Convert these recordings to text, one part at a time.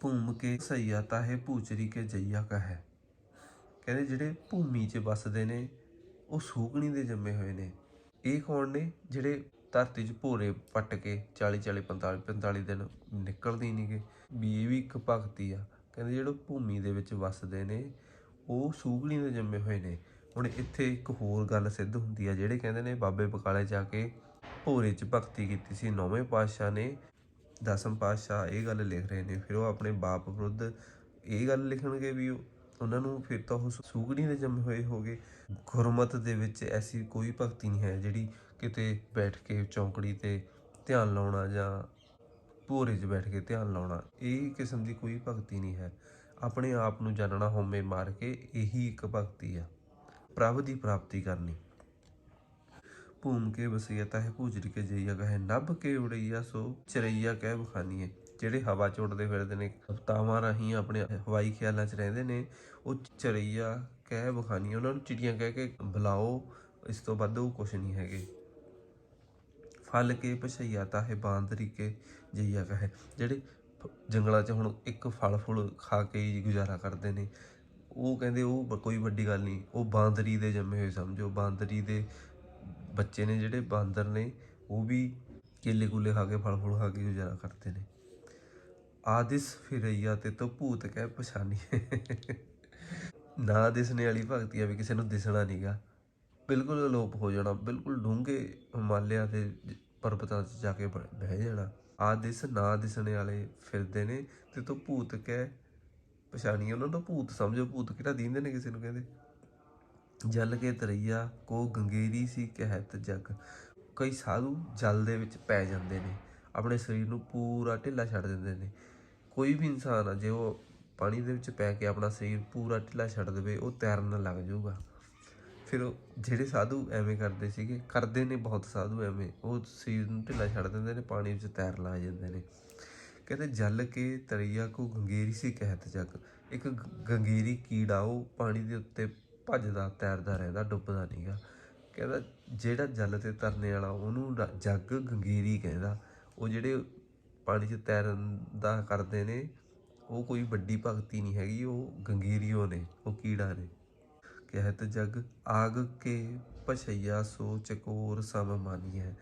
ਭੂਮ ਕੇ ਸਈਆ ਤਾਹੇ ਭੂਚਰੀ ਕੇ ਜਈਆ ਕਹੈ ਕਹਿੰਦੇ ਜਿਹੜੇ ਭੂਮੀ 'ਚ ਵੱਸਦੇ ਨੇ, ਉਹ ਸੂਗਣੀ ਦੇ ਜੰਮੇ ਹੋਏ ਨੇ। ਇਹ ਕੌਣ ਨੇ? ਜਿਹੜੇ ਧਰਤੀ 'ਚ ਭੋਰੇ ਪੱਟ ਕੇ 40 40 45 45 ਦਿਨ ਨਿਕਲਦੇ ਹੀ ਨਹੀਂਗੇ ਵੀ ਇਹ ਵੀ ਇੱਕ ਭਗਤੀ ਆ। ਕਹਿੰਦੇ ਜਿਹੜੇ ਭੂਮੀ ਦੇ ਵਿੱਚ ਵੱਸਦੇ ਨੇ, ਉਹ ਸੂਗਣੀ ਦੇ ਜੰਮੇ ਹੋਏ ਨੇ। ਹੁਣ ਇੱਥੇ ਇੱਕ ਹੋਰ ਗੱਲ ਸਿੱਧ ਹੁੰਦੀ ਆ, ਜਿਹੜੇ ਕਹਿੰਦੇ ਨੇ ਬਾਬੇ ਬਕਾਲੇ ਜਾ ਕੇ ਭੋਰੇ 'ਚ ਭਗਤੀ ਕੀਤੀ ਸੀ, ਨੌਵੇਂ ਪਾਤਸ਼ਾਹ ਨੇ। ਦਸਮ ਪਾਤਸ਼ਾਹ ਇਹ ਗੱਲ ਲਿਖ ਰਹੇ ਨੇ, ਫਿਰ ਉਹ ਆਪਣੇ ਬਾਪ ਵਿਰੁੱਧ ਇਹ ਗੱਲ ਲਿਖਣਗੇ ਵੀ ਉਹਨਾਂ ਨੂੰ ਫਿਰ ਤਾਂ ਉਹ ਸੂਗਣੀ ਦੇ ਜੰਮੇ ਹੋਏ ਹੋਗੇ। ਗੁਰਮਤ ਦੇ ਵਿੱਚ ਐਸੀ ਕੋਈ ਭਗਤੀ ਨਹੀਂ ਹੈ ਜਿਹੜੀ ਕਿਤੇ ਬੈਠ ਕੇ ਚੌਂਕੜੀ ਤੇ ਧਿਆਨ ਲਾਉਣਾ ਜਾਂ ਭੋਰੇ 'ਚ ਬੈਠ ਕੇ ਧਿਆਨ ਲਾਉਣਾ, ਇਹ ਕਿਸਮ ਦੀ ਕੋਈ ਭਗਤੀ ਨਹੀਂ ਹੈ। ਆਪਣੇ ਆਪ ਨੂੰ ਜਾਣਨਾ ਹੋਮੇ ਮਾਰ ਕੇ ਇਹੀ ਇੱਕ ਭਗਤੀ ਆ। ਪ੍ਰਭ ਦੀ ਪ੍ਰਾਪਤੀ ਕਰਨੀ। ਭੂਮ ਕੇ ਵਸੀਅਤਾ ਹੈ ਭੂਜਰੀ ਕੇ ਜਈਆ ਕਹੇ ਨੱਭ ਕੇ ਉੜਈਆ, ਸੋ ਚਰਈਆ ਕਹਿ ਬਖਾਨੀਏ ਜਿਹੜੇ ਹਵਾ ਚ ਉੱਡਦੇ ਫਿਰਦੇ ਨੇ, ਹਫਤਾਵਾਂ ਰਾਹੀਂ ਆਪਣੇ ਹਵਾਈ ਖਿਆਲਾਂ 'ਚ ਰਹਿੰਦੇ ਨੇ, ਉਹ ਚਰਈਆ ਕਹਿ ਬਖਾਨੀ ਉਹਨਾਂ ਨੂੰ ਚਿੜੀਆਂ ਕਹਿ ਕੇ ਬੁਲਾਓ, ਇਸ ਤੋਂ ਵੱਧ ਉਹ ਕੁਝ ਨਹੀਂ ਹੈਗੇ। ਫਲ ਕੇ ਪਛਈਆ ਤਾਹੇ ਬਾਂਦਰੀ ਕੇ ਜਈਆ ਕਹੇ ਜਿਹੜੇ ਜੰਗਲਾਂ 'ਚ ਹੁਣ ਇੱਕ ਫਲ ਫੁੱਲ ਖਾ ਕੇ ਹੀ ਗੁਜ਼ਾਰਾ ਕਰਦੇ ਨੇ, ਉਹ ਕਹਿੰਦੇ ਉਹ ਕੋਈ ਵੱਡੀ ਗੱਲ ਨਹੀਂ, ਉਹ ਬਾਂਦਰੀ ਦੇ ਜੰਮੇ ਹੋਏ ਸਮਝੋ, ਬਾਂਦਰੀ ਦੇ ਬੱਚੇ ਨੇ ਜਿਹੜੇ ਬਾਂਦਰ ਨੇ, ਉਹ ਵੀ ਕੇਲੇ ਕੂਲੇ ਖਾ ਕੇ ਫਲ ਫੁਲ ਖਾ ਕੇ ਗੁਜ਼ਾਰਾ ਕਰਦੇ ਨੇ। ਆਦਿਸ ਫਿਰਈਆ ਤੇ ਤੋਂ ਭੂਤ ਕਹਿ ਪਛਾਨੀ। ਨਾ ਦਿਸਣੇ ਵਾਲੀ ਭਗਤੀ ਆ ਵੀ ਕਿਸੇ ਨੂੰ ਦਿਸਣਾ ਨਹੀਂਗਾ ਬਿਲਕੁਲ ਅਲੋਪ ਹੋ ਜਾਣਾ, ਬਿਲਕੁਲ ਡੂੰਘੇ ਹਿਮਾਲਿਆ ਦੇ ਪਰਬਤਾਂ 'ਚ ਜਾ ਕੇ ਬ- ਬਹਿ ਜਾਣਾ। ਆਦਿਸ ਨਾ ਦਿਸਣੇ ਵਾਲੇ ਫਿਰਦੇ ਨੇ ਤੇ ਤੋਂ ਭੂਤ ਕਹਿ ਪਛਾਣੀ ਉਹਨਾਂ ਨੂੰ ਭੂਤ ਸਮਝੋ, ਭੂਤ ਕਿਹੜਾ ਦੀਂਦੇ ਨੇ ਕਿਸੇ ਨੂੰ ਕਹਿੰਦੇ? ਜਲ ਕੇ ਤਰਈਆ, ਕੋ ਗੰਗੇਰੀ ਸੀ ਕਹਿਤ ਜਗ। ਕਈ ਸਾਧੂ ਜਲ ਦੇ ਵਿੱਚ ਪੈ ਜਾਂਦੇ ਨੇ, ਆਪਣੇ ਸਰੀਰ ਨੂੰ ਪੂਰਾ ਢਿੱਲਾ ਛੱਡ ਦਿੰਦੇ ਨੇ। ਕੋਈ ਵੀ ਇਨਸਾਨ ਆ, ਜੇ ਉਹ ਪਾਣੀ ਦੇ ਵਿੱਚ ਪੈ ਕੇ ਆਪਣਾ ਸਰੀਰ ਪੂਰਾ ਢਿੱਲਾ ਛੱਡ ਦੇਵੇ, ਉਹ ਤੈਰਨ ਲੱਗ ਜਾਊਗਾ। ਫਿਰ ਉਹ ਜਿਹੜੇ ਸਾਧੂ ਐਵੇਂ ਕਰਦੇ ਸੀਗੇ, ਕਰਦੇ ਨੇ ਬਹੁਤ ਸਾਧੂ ਐਵੇਂ, ਉਹ ਸਰੀਰ ਨੂੰ ਢਿੱਲਾ ਛੱਡ ਦਿੰਦੇ ਨੇ, ਪਾਣੀ ਵਿੱਚ ਤੈਰਨ ਲੱਗ ਜਾਂਦੇ ਨੇ। ਕਹਿੰਦੇ ਜਲ ਕੇ ਤਰੀਆ ਕੋ ਗੰਗੇਰੀ ਸੀ ਕਹਿਤ ਜਗ। ਇੱਕ ਗੰਗੇਰੀ ਕੀੜਾ, ਉਹ ਪਾਣੀ ਦੇ ਉੱਤੇ ਭੱਜਦਾ, ਤੈਰਦਾ ਰਹਿੰਦਾ, ਡੁੱਬਦਾ ਨਹੀਂਗਾ ਕਹਿੰਦਾ ਜਿਹੜਾ ਜਲ ਤੇ ਤਰਨੇ ਵਾਲਾ ਉਹਨੂੰ ਰ- ਜਗ ਗੰਗੇਰੀ ਕਹਿੰਦਾ। ਉਹ ਜਿਹੜੇ ਪਾਣੀ 'ਚ ਤੈਰਨ ਦਾ ਕਰਦੇ ਨੇ, ਉਹ ਕੋਈ ਵੱਡੀ ਭਗਤੀ ਨਹੀਂ ਹੈਗੀ, ਉਹ ਗੰਗੇਰੀਓ ਨੇ, ਉਹ ਕੀੜਾ ਨੇ। ਕਹਿਤ ਜਗ, ਆਗ ਕੇ ਪਛਈਆ ਸੋ ਚਕੋਰ ਸਮ ਹੈ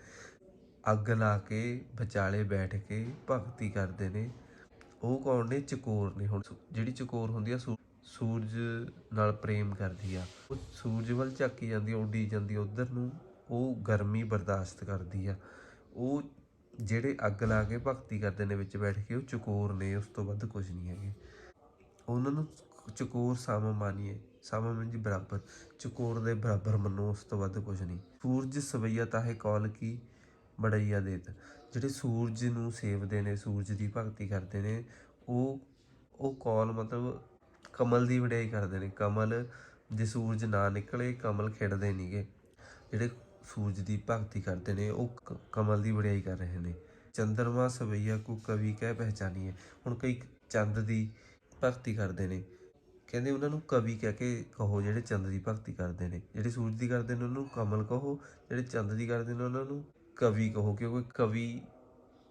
ਅੱਗ ਲਾ ਕੇ ਵਿਚਾਲੇ ਬੈਠ ਕੇ ਭਗਤੀ ਕਰਦੇ ਨੇ। ਉਹ ਕੌਣ ਨੇ? ਚਕੋਰ ਨੇ। ਹੁਣ ਜਿਹੜੀ ਚਕੋਰ ਹੁੰਦੀ ਆ, ਸੂ- ਸੂਰਜ ਨਾਲ ਪ੍ਰੇਮ ਕਰਦੀ ਆ। ਉਹ ਸੂਰਜ ਵੱਲ ਝਾਕੀ ਜਾਂਦੀ ਆ ਉੱਡੀ ਜਾਂਦੀ ਆ ਉਧਰ ਨੂੰ ਉਹ ਗਰਮੀ ਬਰਦਾਸ਼ਤ ਕਰਦੀ ਆ। ਉਹ ਜਿਹੜੇ ਅੱਗ ਲਾ ਕੇ ਭਗਤੀ ਕਰਦੇ ਨੇ ਵਿੱਚ ਬੈਠ ਕੇ, ਉਹ ਚਕੋਰ ਨੇ, ਉਸ ਤੋਂ ਵੱਧ ਕੁਝ ਨਹੀਂ ਹੈਗੇ। ਉਹਨਾਂ ਨੂੰ ਚਕੋਰ ਸਮ ਮਾਨੀਏ ਸਮ ਮੰਜੀ ਬਰਾਬਰ, ਚਕੋਰ ਦੇ ਬਰਾਬਰ ਮੰਨੋ, ਉਸ ਤੋਂ ਵੱਧ ਕੁਝ ਨਹੀਂ। ਸੂਰਜ ਸਵਈਆ ਤਾਹੇ ਕੌਲ ਕੀ ਬੜਈਆ ਦੇਤ। ਜਿਹੜੇ ਸੂਰਜ ਨੂੰ ਸੇਵਦੇ ਨੇ, ਸੂਰਜ ਦੀ ਭਗਤੀ ਕਰਦੇ ਨੇ, ਉਹ ਉਹ ਕੌਲ ਮਤਲਬ ਕਮਲ ਦੀ ਵਡਿਆਈ ਕਰਦੇ ਨੇ। ਕਮਲ ਜੇ ਸੂਰਜ ਨਾ ਨਿਕਲੇ, ਕਮਲ ਖਿੜਦੇ ਨਹੀਂਗੇ ਜਿਹੜੇ ਸੂਰਜ ਦੀ ਭਗਤੀ ਕਰਦੇ ਨੇ, ਉਹ ਕ- ਕਮਲ ਦੀ ਵਡਿਆਈ ਕਰ ਰਹੇ ਨੇ। ਚੰਦਰਮਾ ਸਵਈਆ ਕੋ ਕਵੀ ਕਹਿ ਪਹਿਚਾਨੀਏ। ਹੁਣ ਕਈ ਚੰਦ ਦੀ ਭਗਤੀ ਕਰਦੇ ਨੇ। ਕਹਿੰਦੇ ਉਹਨਾਂ ਨੂੰ ਕਵੀ ਕਹਿ ਕੇ ਕਹੋ ਜਿਹੜੇ ਚੰਦ ਦੀ ਭਗਤੀ ਕਰਦੇ ਨੇ। ਜਿਹੜੇ ਸੂਰਜ ਦੀ ਕਰਦੇ ਨੇ, ਉਹਨਾਂ ਨੂੰ ਕਮਲ ਕਹੋ। ਜਿਹੜੇ ਚੰਦ ਦੀ ਕਰਦੇ ਨੇ, ਉਹਨਾਂ ਨੂੰ ਕਵੀ ਕਹੋ। ਕਿਉਂਕਿ ਕਵੀ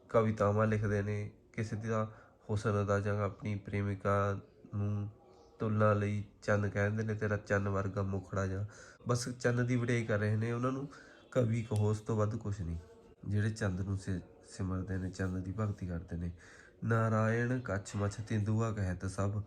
ਕਵਿਤਾਵਾਂ ਲਿਖਦੇ ਨੇ। ਕਿਸੇ ਦਾ ਹੁਸਨ ਦਾ ਜਾਂ ਆਪਣੀ ਪ੍ਰੇਮਿਕਾ ਨੂੰ ਤੁਲਨਾ ਲਈ ਚੰਨ ਕਹਿੰਦੇ ਨੇ, ਤੇਰਾ ਚੰਨ ਵਰਗਾ ਮੁਖੜਾ ਜਾਂ। ਬਸ ਚੰਨ ਦੀ ਵਡਿਆਈ ਕਰ ਰਹੇ ਨੇ, ਉਹਨਾਂ ਨੂੰ ਕਵੀ ਕਹੋ ਉਸ ਤੋਂ ਵੱਧ ਕੁਝ ਨਹੀਂ। ਜਿਹੜੇ ਚੰਦ ਨੂੰ ਸਿ- ਸਿਮਰਦੇ ਨੇ, ਚੰਦ ਦੀ ਭਗਤੀ ਕਰਦੇ ਨੇ। ਨਾਰਾਇਣ ਕੱਛ ਮਛ ਤਿੰਦੂਆ ਕਹਿਤ ਸਭ।